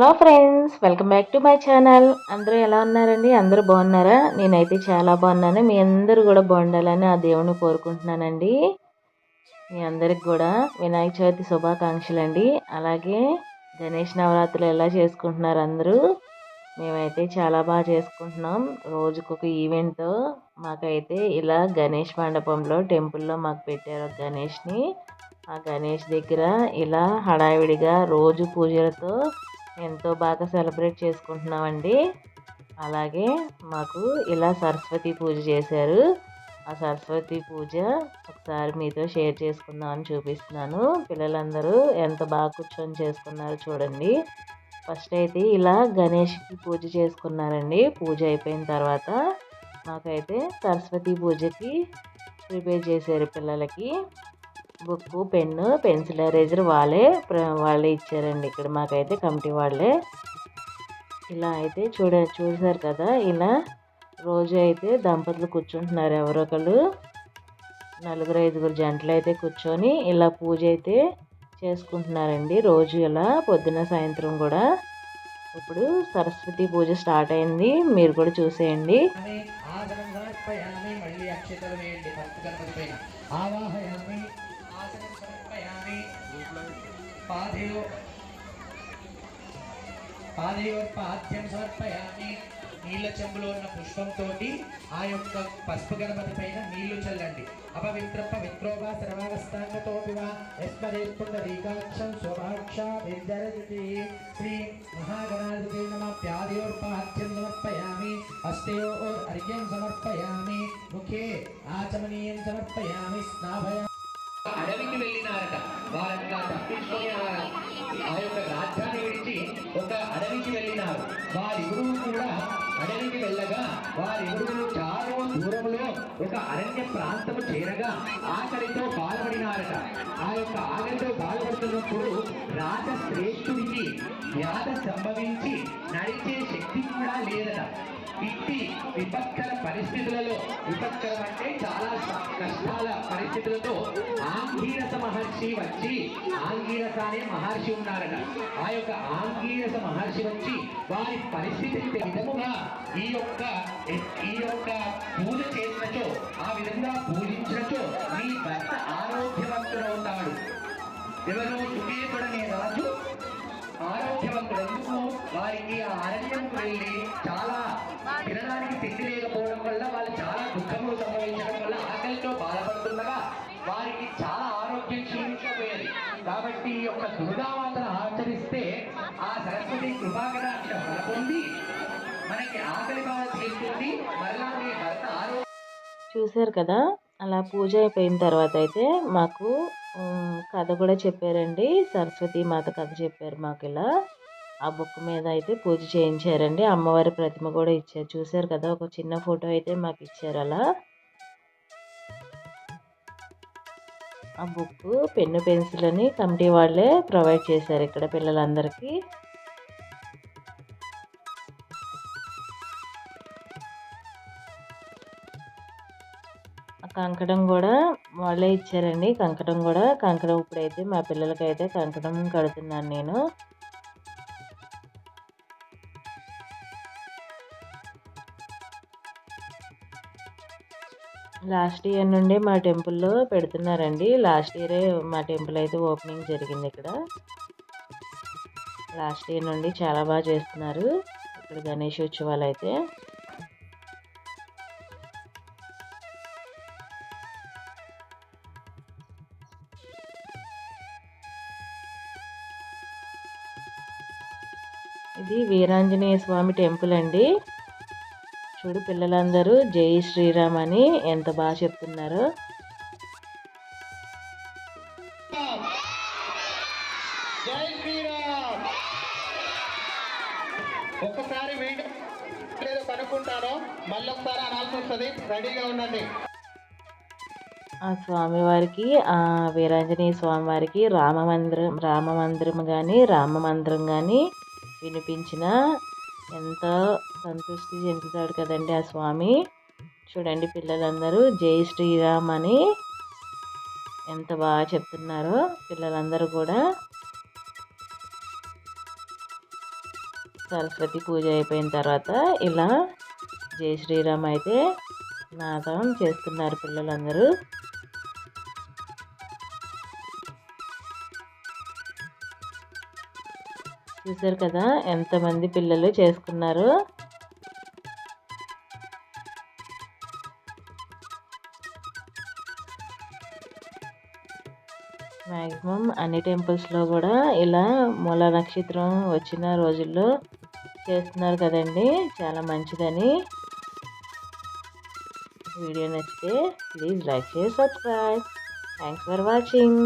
Hello friends welcome back to my channel. అందరూ ఎలా ఉన్నారండి? అందరూ బాగున్నారా? నేనైతే చాలా బాగున్నాను. మీ అందరూ కూడా బాగుండాలని ఆ దేవుని కోరుకుంటున్నానండి. మీ అందరికి కూడా వినాయక చవితి శుభాకాంక్షలు అండి అలాగే గణేష్ నవరాత్రులు ఎలా చేసుకుంటున్నారు అందరూ? మేమైతే చాలా బాగా చేసుకుంటున్నాం. రోజుకొక ఈవెంట్ మాకైతే ఇలా గణేష్ మండపంలో టెంపుల్లో మాకు పెట్టారు గణేష్ని. ఆ గణేష్ దగ్గర ఇలా హడావిడిగా రోజు పూజలతో ఎంతో బాగా సెలబ్రేట్ చేసుకుంటున్నామండి. అలాగే మాకు ఇలా సరస్వతి పూజ చేశారు. ఆ సరస్వతి పూజ ఒకసారి మీతో షేర్ చేసుకుందామని చూపిస్తున్నాను. పిల్లలందరూ ఎంత బాగా కూర్చొని చేసుకున్నారు చూడండి. ఫస్ట్ అయితే ఇలా గణేష్కి పూజ చేసుకున్నారండి. పూజ అయిపోయిన తర్వాత మాకైతే సరస్వతి పూజకి ప్రిపేర్ చేశారు పిల్లలకి. బుక్ పెన్ను పెన్సిల్ ఎరేజర్ వాళ్ళే వాళ్ళే ఇచ్చారండి ఇక్కడ మాకైతే కమిటీ వాళ్ళే. ఇలా అయితే చూడ చూసారు కదా ఇలా రోజు అయితే దంపతులు కూర్చుంటున్నారు ఎవరొకరు నలుగురు ఐదుగురు జంటలు అయితే కూర్చొని ఇలా పూజ అయితే చేసుకుంటున్నారండి రోజు ఇలా పొద్దున సాయంత్రం కూడా. ఇప్పుడు సరస్వతి పూజ స్టార్ట్ అయింది మీరు కూడా చూసేయండి. ఆవాహయామి పాదయో పాదయోర్పాద్యం సమర్పయాన్ని నీళ్ళ చెంబులో ఉన్న పుష్పంతో ఆ యొక్క పసుపు గణపతి పైన నీళ్ళు చల్లండి. అపవిత్ర పవిత్రోగా సర్వావస్థాంగతో యస్మరేత్పుండరీకాక్షం శోభాక్ష విద్యరజతి. శ్రీ మహాగణాధిపతి నమ. ప్యాదయోర్పాద్యం సమర్పయామి. హస్తయో అర్ఘ్యం సమర్పయామి. ముఖే ఆచమనీయం సమర్పయామి. స్నాభయా అడవికి వెళ్ళినారట. వారంతా తప్పించుకొని ఆ యొక్క రాజ్యాన్ని విడిచి ఒక అడవికి వెళ్ళినారు. వారిరువురు కూడా అడవికి వెళ్ళగా వారిరువురు చాలా దూరంలో ఒక అరణ్య ప్రాంతము చేరగా ఆకలితో బాధపడినారట. ఆ యొక్క ఆకలితో బాధపడుతున్నప్పుడు రాజశ్రేష్ఠుడికి వ్యాధ సంభవించి నడిచే శక్తి కూడా లేదట. ఇట్టి విపత్కర పరిస్థితులలో విపత్కరం అంటే చాలా కష్టాల పరిస్థితులతో ఆంగీరస మహర్షి వచ్చి ఆంగీరస అనే మహర్షి ఉన్నారట. ఆ యొక్క ఆంగీరస మహర్షి వచ్చి వారి పరిస్థితి విధముగా ఈ యొక్క ఈ యొక్క పూజ చేసినచో ఆ విధంగా పూజించినచో మీ భర్త ఆరోగ్యవంతుడవుతాడు. ఎవరు సుఖేతుడనే రాజు. ఆరోగ్యవంతుడు వారికి ఆ అరణ్యంకు వెళ్ళి చాలా తినడానికి తిండి లేకపోవడం వల్ల వాళ్ళు చాలా దుఃఖములు సంభవించడం వల్ల ఆకలితో బాధపడుతుండగా వారికి చాలా ఆరోగ్యం క్షీణించబోయేది. కాబట్టి ఈ యొక్క దుర్గామాతను ఆచరిస్తే ఆ సరస్వతి కృపాకటాక్షం పొంది మనకి ఆకలి బాధ తీరుతుంది. మరలా మీ భర్త ఆరోగ్యం చూశారు కదా? అలా పూజ అయిపోయిన తర్వాత అయితే మాకు కథ కూడా చెప్పారండి. సరస్వతి మాత కథ చెప్పారు మాకు ఇలా ఆ బుక్ మీద అయితే పూజ చేయించారండి. అమ్మవారి ప్రతిమ కూడా ఇచ్చారు. చూశారు కదా ఒక చిన్న ఫోటో అయితే మాకు ఇచ్చారు అలా. ఆ బుక్ పెన్ను పెన్సిల్ అని కమిటీ వాళ్ళే ప్రొవైడ్ చేశారు ఇక్కడ పిల్లలందరికీ. కంకణం కూడా వాళ్ళే ఇచ్చారండి. కంకణం కూడా కంకణం ఇప్పుడైతే మా పిల్లలకైతే కంకణం కడుతున్నాను నేను. లాస్ట్ ఇయర్ నుండి మా టెంపుల్లో పెడుతున్నారండి. లాస్ట్ ఇయరే మా టెంపుల్ అయితే ఓపెనింగ్ జరిగింది ఇక్కడ. లాస్ట్ ఇయర్ నుండి చాలా బాగా చేస్తున్నారు. ఇక్కడ గణేష్ ఉత్సవాలు అయితే. ఇది వీరాంజనేయ స్వామి టెంపుల్ అండి. చూడు పిల్లలందరూ జై శ్రీరామ్ అని ఎంత బాగా చెప్తున్నారు. ఒక్కసారి లేదో కనుక్కుంటాను. మళ్ళీ ఒకసారి అనాల్సి వస్తుంది. రెడీగా ఉండండి. ఆ స్వామివారికి ఆ వీరాంజనేయ స్వామివారికి రామ మందిరం రామ మందిరం కానీ రామ మందిరం కానీ వినిపించిన ఎంతో సంతృష్టి చెందుతాడు కదండి ఆ స్వామి. చూడండి పిల్లలందరూ జై శ్రీరామ్ అని ఎంత బాగా చెప్తున్నారో పిల్లలందరూ కూడా. సరస్వతి పూజ అయిపోయిన తర్వాత ఇలా జై శ్రీరామ్ అయితే నాదం చేస్తున్నారు పిల్లలందరూ. చూసారు కదా ఎంతమంది పిల్లలు చేసుకున్నారు. మ్యాక్సిమం అన్ని టెంపుల్స్లో కూడా ఇలా మూల నక్షత్రం వచ్చిన రోజుల్లో చేస్తున్నారు కదండి చాలా మంచిదని. వీడియో నచ్చితే ప్లీజ్ లైక్ చేసి సబ్స్క్రైబ్. Thanks for watching